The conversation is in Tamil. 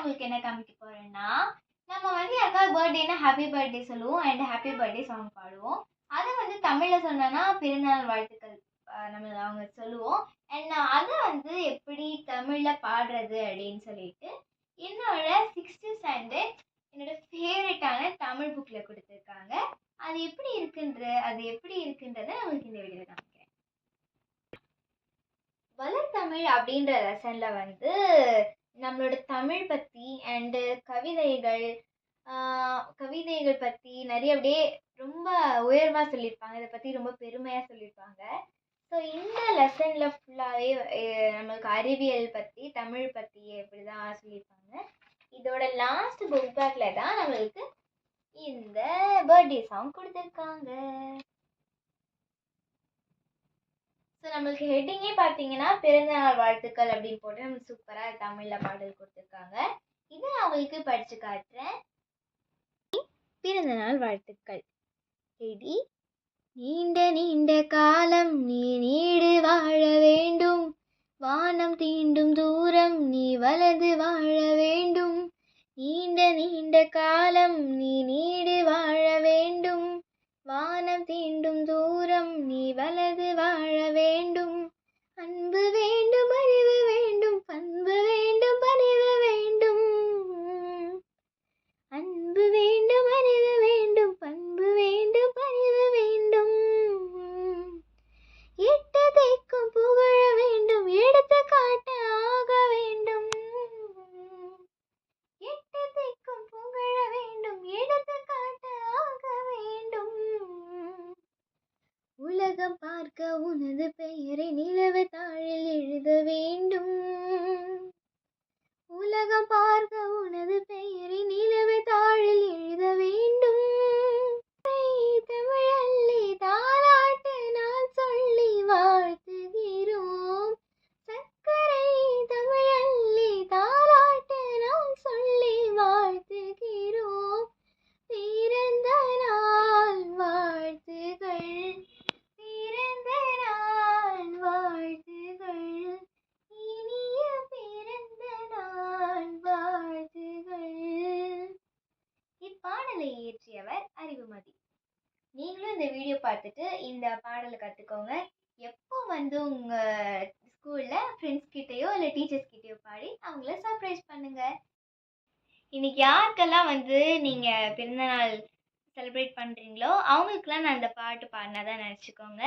உங்களுக்கு என்ன காமிக்க போறேன்னா நம்ம வந்து யாருக்காவது பர்த்டேனா ஹாப்பி பர்த்டே சொல்லுவோம் அண்ட் ஹாப்பி பர்த்டே சாங் பாடுவோம். அதை வந்து தமிழில் சொன்னோன்னா பிறந்தநாள் வாழ்த்துக்கள் நம்ம அவங்க சொல்லுவோம். அண்ட் அதை வந்து எப்படி தமிழில் பாடுறது அப்படின்னு சொல்லிட்டு என்னோட சிக்ஸ்த்து ஸ்டாண்டர்ட் என்னோட ஃபேவரட்டான தமிழ் புக்கில் கொடுத்துருக்காங்க. அது எப்படி இருக்குன்ற அது எப்படி இருக்குன்றதை நம்மளுக்கு இந்த வீடியோவில் காமிக்கிறேன். வளர்த்தமிழ் அப்படின்ற லெசனில் வந்து நம்மளோட தமிழ் பற்றி அண்டு கவிதைகள் கவிதைகள் பற்றி நிறைய அப்படியே ரொம்ப உயர்வாக சொல்லியிருப்பாங்க. இதை பற்றி ரொம்ப பெருமையாக சொல்லியிருப்பாங்க. ஸோ இந்த லெசனில் ஃபுல்லாகவே நம்மளுக்கு அறிவியல் பற்றி தமிழ் பற்றி இப்படி தான் சொல்லியிருப்பாங்க. இதோட லாஸ்ட் புக் பேக்கில் தான் நம்மளுக்கு இந்த பர்த்டே சாங் கொடுத்துருக்காங்க. ஸோ நம்மளுக்கு ஹெட்டிங்கே பார்த்தீங்கன்னா பிறந்தநாள் வாழ்த்துக்கள் அப்படின்னு போட்டு நம்ம சூப்பராக தமிழில் பாடல் கொடுத்துருக்காங்க. இதை நான் உங்களுக்கு படித்து காட்டுறேன். பிறந்தநாள் வாழ்த்துக்கள். ரெடி நீண்ட நீண்ட காலம் நீ நீடு வாழ வேண்டும். வானம் தீண்டும் தூரம் நீ வலது வாழ வேண்டும். நீண்ட நீண்ட காலம் நீ நீடு வாழ வேண்டும். வானம் தீண்டும் தூரம் நீ வலது வாழ வேண்டும் அன்பு வேண்டும் அறிவு வேண்டும் பண்பு வேண்டும் பணிவு வேண்டும் அன்பு வேண்டும் அறிவு வேண்டும் பண்பு வேண்டும் பணிவு வேண்டும் எட்டு தைக்கும் புகழ வேண்டும் எடுத்து காட்ட ஆக வேண்டும் எட்டு தைக்கும் புகழ வேண்டும் எடுத்து காட்ட ஆக வேண்டும் உலகம் பார்க்க உனது பெயரை நிலவு தாழில் எழுதவே. பாடலை இயற்றியவர் அறிவுமதி. நீங்களும் இந்த வீடியோ பார்த்துட்டு இந்த பாடலை கற்றுக்கோங்க எப்போ வந்து உங்கள் ஸ்கூலில் ஃப்ரெண்ட்ஸ் கிட்டேயோ இல்லை டீச்சர்ஸ் கிட்டேயோ பாடி அவங்கள சர்ப்ரைஸ் பண்ணுங்கள் இன்னைக்கு யாருக்கெல்லாம் வந்து நீங்கள் பிறந்தநாள் செலிப்ரேட் பண்ணுறீங்களோ அவங்களுக்குலாம் நான் அந்த பாட்டு பாடினதா நினச்சிக்கோங்க.